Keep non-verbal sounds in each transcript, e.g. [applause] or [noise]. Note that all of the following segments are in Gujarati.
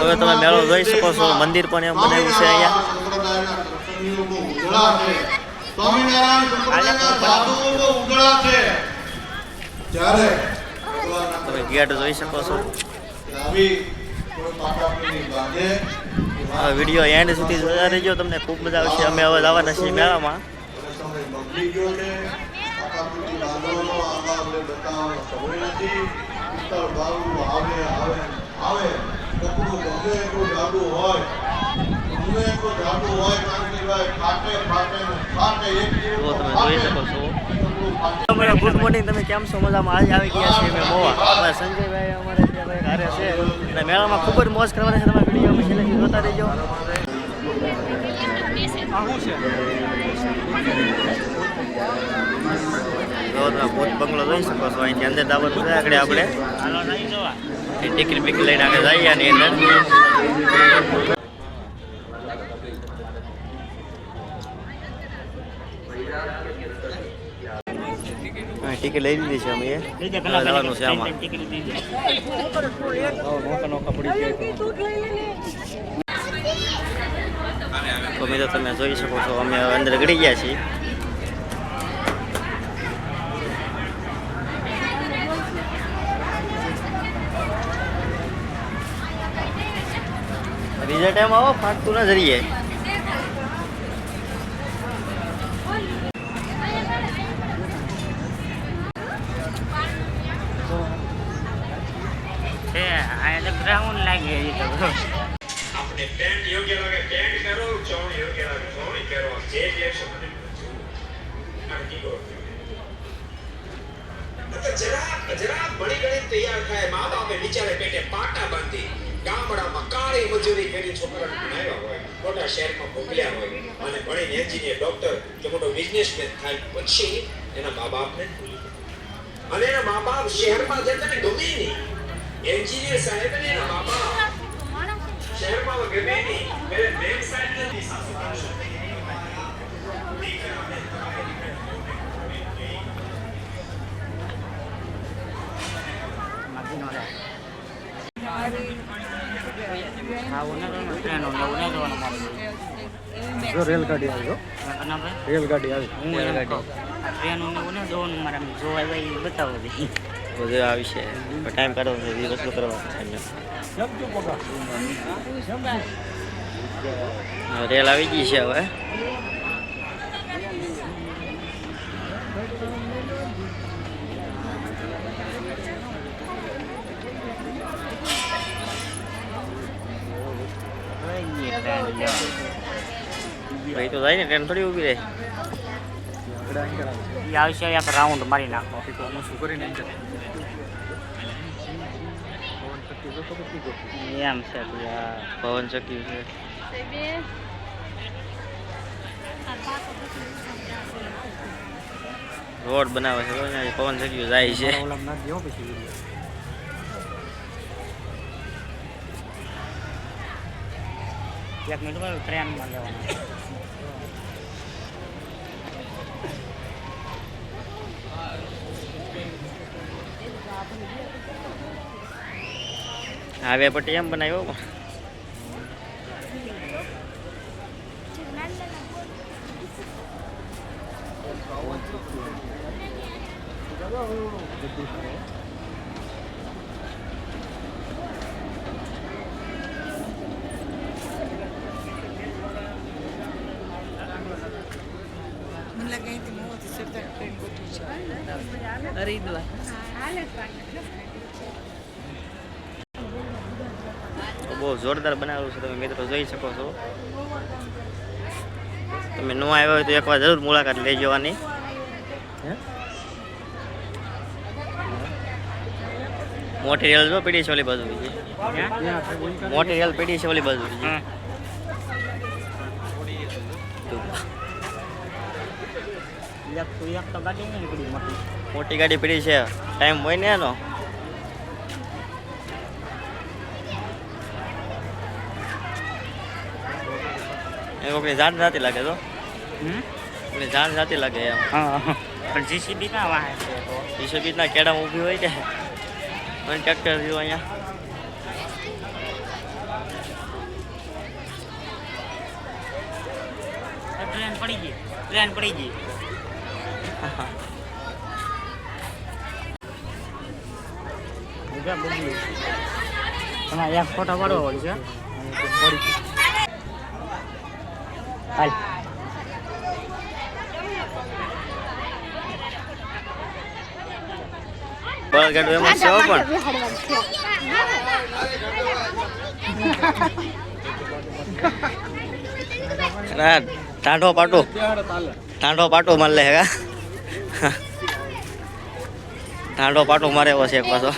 હવે તમે મેળો જોઈ શકો છો. મંદિર પણ એમ બનાવ્યું છે અહીંયા. તમે ગેટ જોઈ શકો છો. વીડિયો એન્ડ સુધી જોયા રહેજો. તમને ખૂબ મજા આવશે. અમે હવે જવાના છીએ મેળામાં. સમય બગડી ગયો છે. પાપાપીની બાંધવાનો આમાં આપણે બતાવવાનો સમય નથી. ઉત્તર બાબુ આવે આવે આવે. કપડું ગમે એટલું જાડું હોય. ગમે એટલું જાડું હોય કાંતિભાઈ ફાટે ફાટે ફાટે એક છો. અમારા ગુડ મોર્નિંગ તમે કેમ છો? મજામાં? આજે આવી ગયા છીએ અમે મોવા. અમારા સંજયભાઈ અમારે ત્યાં ઘરે છે. અને મેળામાં ખૂબ જ મોજ કરવાની છે. તમે વીડિયો અમે છેલ્લે જોતા રહેજો. તમે ભૂત બંગલો જોઈ શકો છો. અહીંથી અંદર દાવત છે આગળ આપણે ટિકિટ બિકિટ લઈને આગળ જઈએ અને અંદર ટિકિટ લઈ લીધી છે અમે જવાનું છે આમાં. તો મિત્રો તમે જોઈ શકો છો, અમે અંદર ગળી ગયા છીએ. બીજા ટાઈમ આવો, ફાટતું ના જરીએ. ગ્રાઉન્ડ લાગે એ તો. આપણે પેન્ટ યોગ્ય લાગે, પેન્ટ પહેરો ચોણ યોગ્ય લાગે ચોણી પહેરો જે છે મને અને એન્જિનિયર બિઝનેસમેન થાય, પછી એના મા બાપને અને એના મા બાપ શહેરમાં જતા ગમે નહીં. એન્જિનિયર સાહેબ ને એના મા શહેરમાં ગમે નહીં મેરે બેક સાઈડ નથી સાસુ રેલગાડી આવી. રેલગાડી. આવી હું રેલગાડી. ટ્રેન જોવાનું મારા જોવા બતાવો બધું આવી છે ટાઈમ કાઢવાનો છે એ વસ્તુ કરવાની છે રેલ આવી ગઈ છે હવે ભાઈ તો જાય ને ટ્રેન થોડી ઊભી રહે એ આવશે રાઉન્ડ મારી નાખો એમ છે પવન ચક્યું છે રોડ બનાવે છે પવન ચક્યું જાય છે. એક મિનિટ ટ્રેનમાં હાવે પટ્ટી એમ બનાવ્યો? તો બહુ જોરદાર બનાવેલું છે તમે મિત્રો જોઈ શકો છો. તમે ન આવ્યા હોય તો એકવાર જરૂર મુલાકાત લઈ જવાની મોટી રેલ જો પીડી છે ઓલી બાજુ. મોટી રેલ પીડી છે ઓલી બાજુ. મોટી ગાડી પીડી છે. ટાઈમ હોય ને એનો? એ કોકની જાત જાતી લાગે તો? હમ? એટલે જાણ જાતી લાગે એમ? હા પણ જીસીબી ના વાહે છે તો. ના કેડા ઊભી હોય કે? પણ ટ્રેક્ટર રહ્યું અહીંયા? ટ્રેન પડી ગઈ. ટ્રેન પડી ગઈ. ફોટો પાડવો પડશે પડી હાલ બળગાડું એમાં છે પણ ના ટાંઢો પાટો ટાંઢો પાટો માર લે હેગા ટાંઢો પાટો મારે એવો છે એક પાછો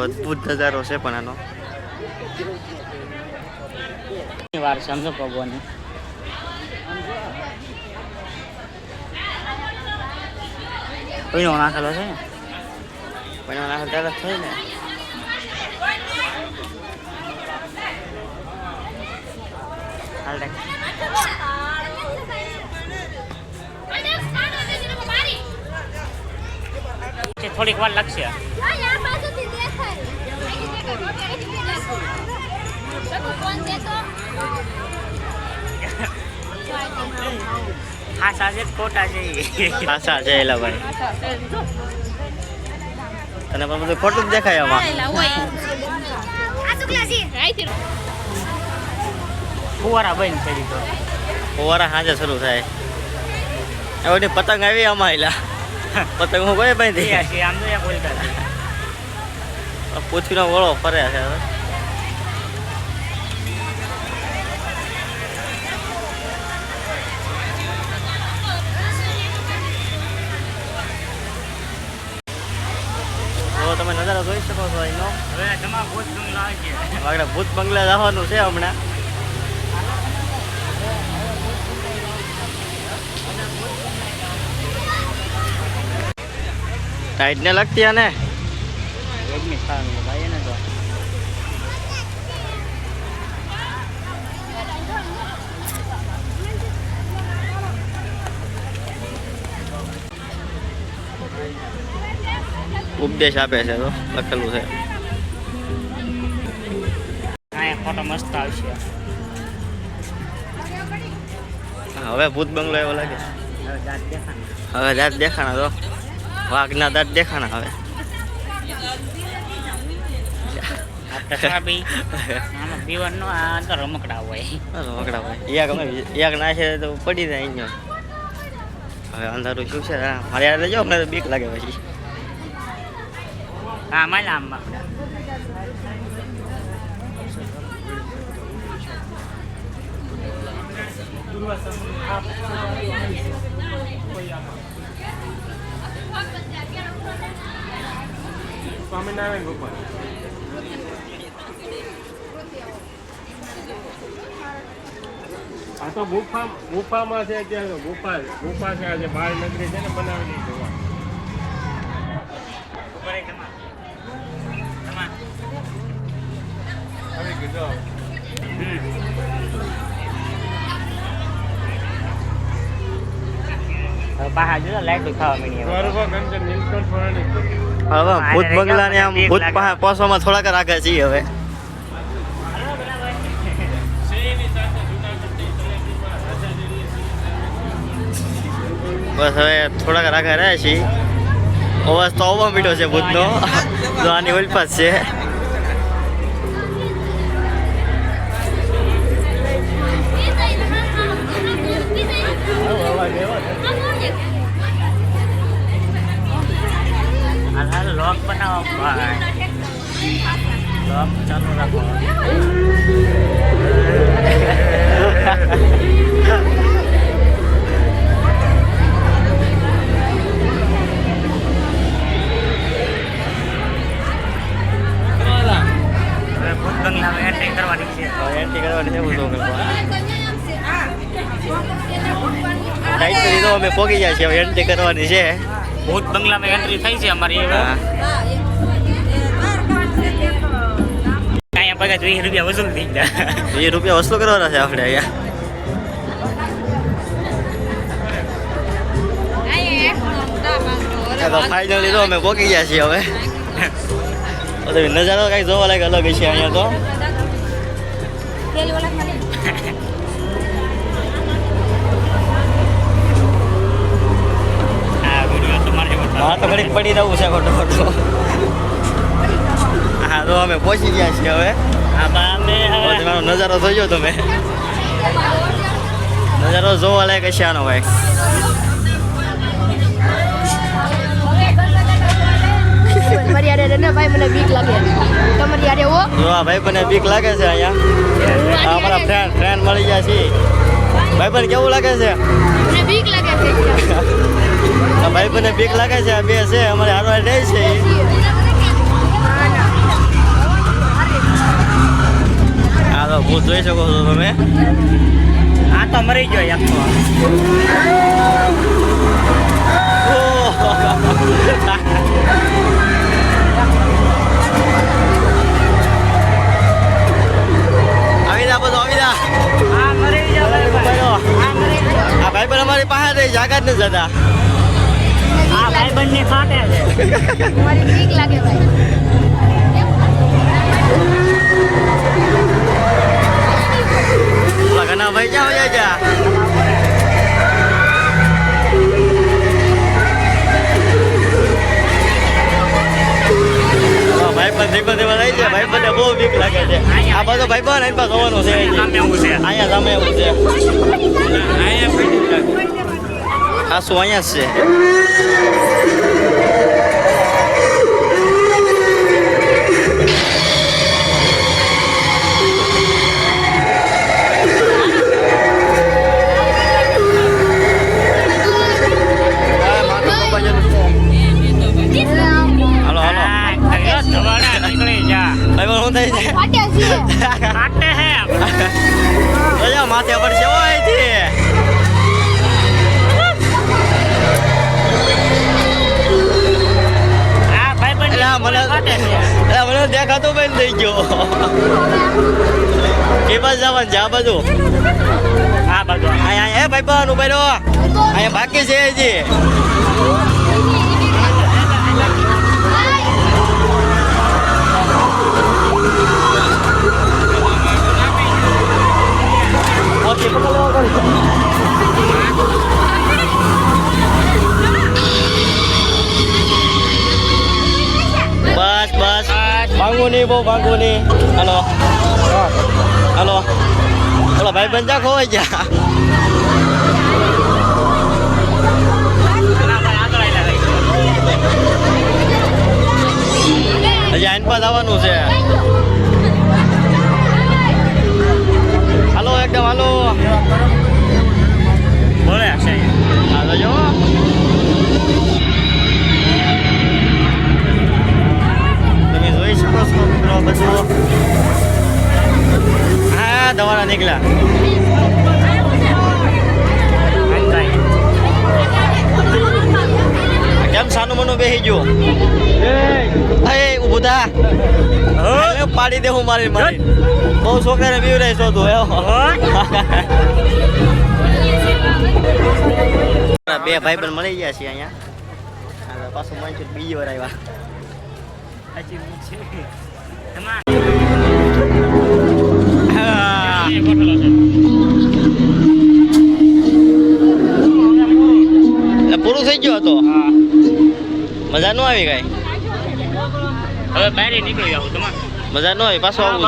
અદ્ભુત નજારો છે પણ આનો વાર સમજો ભગવાનની કોઈનો નાખેલો છે. ને કોઈનો નાખેલો ત્યારે થઈ ને. હાલ થોડીક વાર લાગશે. [laughs] હા સાજે ખોટા છે. ઈ. પાછા એલા ભાઈ તને પણ બધું ખોટું જ દેખાય આમાં ફુવારા બંધ કરી તો ફુવારા સાંજે શરૂ થાય એવડી પતંગ આવી આમાં એલા પતંગ હું કોઈ બંધ [laughs] થઈ? ગયા છે આમ તો બોલતા પૂછીનો વળો ફરે છે હવે. તમે નજારો જોઈ શકો છો એનો હવે તમારા ભૂત બંગલા જવાનું છે હમણાં. ટાઈટ ને લગતી અને એડમિટ થવાનું ભાઈ એને તો. ઉપદેશ આપે છે તો લખેલું છે. ફોટો મસ્ત આવશે. હવે ભૂત બંગલો એવો લાગે. હવે દાંત દેખાય હવે દાંત દેખાણા તો. વાઘના દાંત દેખાણા હવે. આ આમાં પીવાનું આ તો રમકડા હોય. રમકડા હોય. એક અમે એક નાખે તો પડી જાય અહીંયા. હવે અંધારું શું છે? મારે યાર જો અમને તો બીક લાગે પછી. હા માલ આમ આપણે સ્વામિનારાયણ ભગવાન તો ગુફા ગુફામાં છે અત્યારે ગુફા ગુફા છે આજે બાળ નગરી છે ને બનાવેલી જોવા ભૂત બંગલાને આમ ભૂત પાસે પોસવામાં થોડાક રાખે છીએ હવે. બસ હવે થોડાક રાખે રહ્યા છીએ. અવાજ તો આવવા મીઠો છે ભૂતનો. તો આની ઉલપાસ છે. લોક બનાવો લોક ચાલુ રાખો કે હવે એન્ટ્રી કરવાની છે. ભૂત બંગલામાં એન્ટ્રી થઈ છે અમારી અહીંયા પગાર વીસ રૂપિયા વસૂલ થઈ ગયા. રૂપિયા વસૂલ કરવાના છે આપણે અહીંયા. ફાઇનલી તો અમે પોકી ગયા છીએ હવે. નજારો કઈ જોવા લાગે અલગ છે અહીંયા તો. મારે તો ઘડીક પડી રહેવું છે ખોટો ખોટો. હા તો અમે પહોંચી ગયા છીએ હવે. તમારો નજારો જોયો તમે. નજારો જોવા લાયક છે આનો ભાઈ. તમારી યારે રહે ને ભાઈ મને બીક લાગે. તમારી યારે ઓ જો આ ભાઈ બને બીક લાગે છે અહીંયા. અમારા ફ્રેન્ડ ફ્રેન્ડ મળી ગયા છે ભાઈ બન કેવું લાગે છે? બીક લાગે છે. ભાઈ બને બીક લાગે છે આ બે છે અમારે હારવા રહે છે. હા તો ભૂત જોઈ શકો છો તમે. આ તો મરી ગયો એક તો ભાઈ. બન અમારી પાસે જતા. ભાઈ બંને ફાટે છે. મારી ઠીક લાગે ભાઈ. ઘણા ભાઈ ક્યાં વયા ગયા હા, ભાઈ પણ ભાઈ ધીમે રહી છે ભાઈ બંને બહુ બીક લાગે છે. આ બધો ભાઈ બંધ અહીં પાસે હોવાનું છે. અહીંયા સામે એવું છે. અહીંયા આ શું અહીંયા જ છે ભાઈ પણ, ઊભા રહો. અહીંયા બાકી છે હજી. બસ બસ. ભાંગો નહીં, બહુ ભાંગો નહીં. હલો. હલો. હલો, ભાઈ બંધા ખોવાઈ ગયા. હજી આઈન જવાનું છે. હાલો, એકદમ હાલો. બોલે છે હાલો તમે જોઈ શકો છો, મિત્રો, બધું. હા, દવાના નીકળ્યા. કેમ સાનું મનું બેસી ગયો? એ ઊભું થા. હવે પાડી દે હું મારી મારી. બહુ છોકરાને બીવરાય છો તું બે ભાઈ પણ મળી ગયા છે અહીંયા. પાછું માનશું બીજી વાર આવ્યા. પૂરું થઈ ગયો હતો. હા. મજા ન આવી કઈ? હવે બહાર નીકળી આવું તમારે. મજા ન હોય પાછું આવું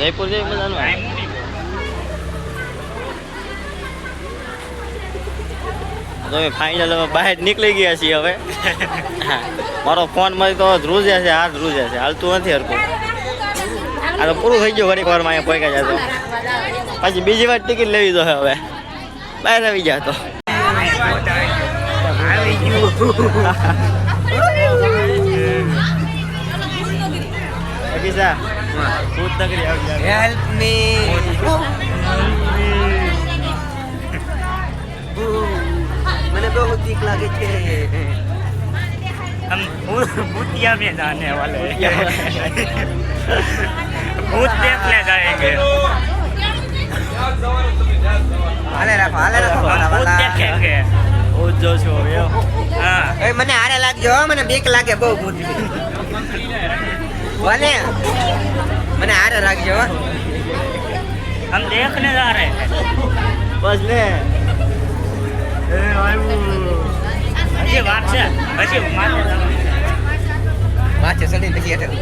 જયપુર જઈ મજા ન હોય. તો ફાઇનલ હવે બહાર નીકળી ગયા છીએ હવે. હા મારો ફોનમાં તો ધ્રુજે છે હાથ ધ્રુજે છે. હાલતું નથી હરકું આ તો પૂરું થઈ ગયું ઘડીક વારમાં અહીંયા પહોંચ્યા જાય તો. પછી બીજી વાર ટિકિટ લેવી તો હવે. બહાર આવી ગયા તો. Lagi sa. Food na kali out lang. Help me. Help me. मैंने तो ठीक लगे थे हम भूतिया में जाने वाले भूत देखने जाएँगे हाले रखो हाले रखो भूत देखेंगे વાલા. છો હું જ જોઉં છું હવે હા. એ મને હારે લાગજો હો, મને બીક લાગે બહુ ભૂત ભલે. મને હારે રાખજો હો. હમ દેખને જા રહે બસ ને હજી વાત છે. પછી વાત છે સડી પછી હેઠળ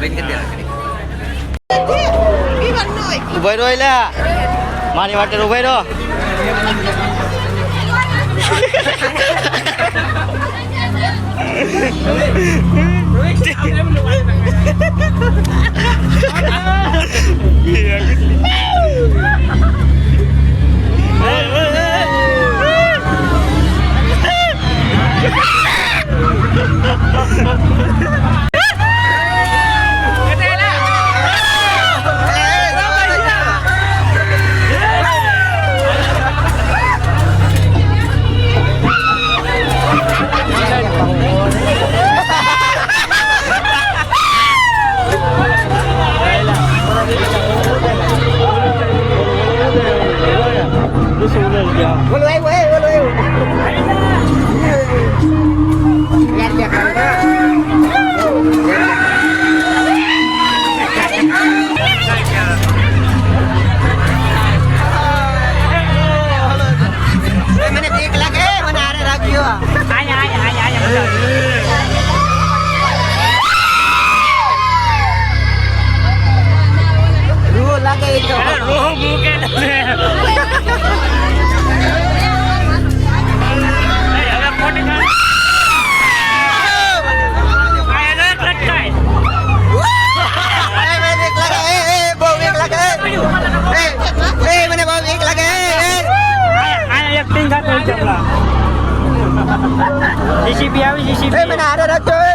બેન કે કરી દેવાનું. ઉભાઈ રહો એટલે મારી વાટે เหี้ยเฮ้ยเฮ้ยเฮ้ย જીસીબી આવી એ, જીસીબી મને આરે રાખજો એ.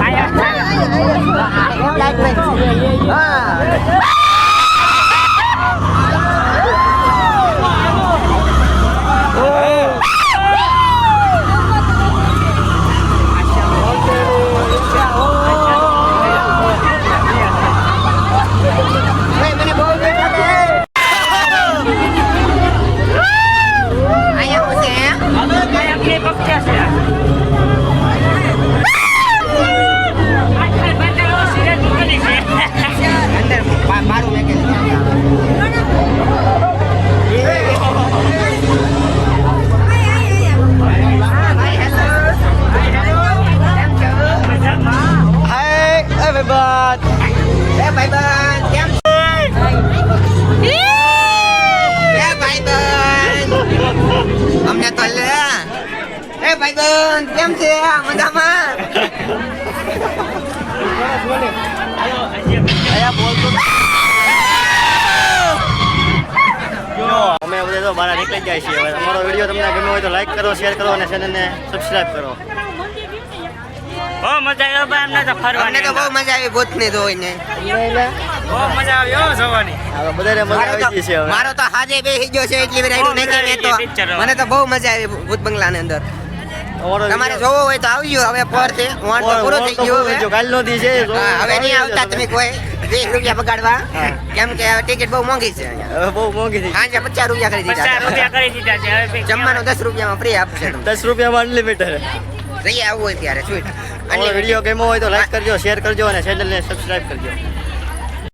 આયા આયા હા. ચેનલને સબસ્ક્રાઇબ કરો. બહુ મજા આવ્યો ભાઈ એમને તો અમને ફરવાની તો બહુ મજા આવી ભૂતની જોઈને. બહુ મજા આવી હો જોવાની. હવે બધાને મજા આવી ગઈ છે હવે. મારો તો હાજે બેસી ગયો છે એટલી બહુ તો. મને તો બહુ મજા આવી ભૂત બંગલાની અંદર. તમારે જોવો હોય તો આવજો. હવે પર વોટ તો પૂરો થઈ ગયો હવે. કાલનો દી છે હવે નહીં આવતા તમે કોઈ. વીસ રૂપિયા બગાડવા. કેમ કે ટિકિટ બહુ મોંઘી છે બહુ મોંઘી છે આજે પચાસ રૂપિયા કરી પચાસ દીધા રૂપિયા કરી દીધા છે હવે જમવાનું દસ રૂપિયામાં ફ્રી આપશે દસ રૂપિયામાં અનલિમિટેડ જઈએ આવવું હોય ત્યારે સ્વીટ અને વીડિયો ગેમો હોય તો લાઈક કરજો શેર કરજો અને ચેનલને સબસ્ક્રાઇબ કરજો.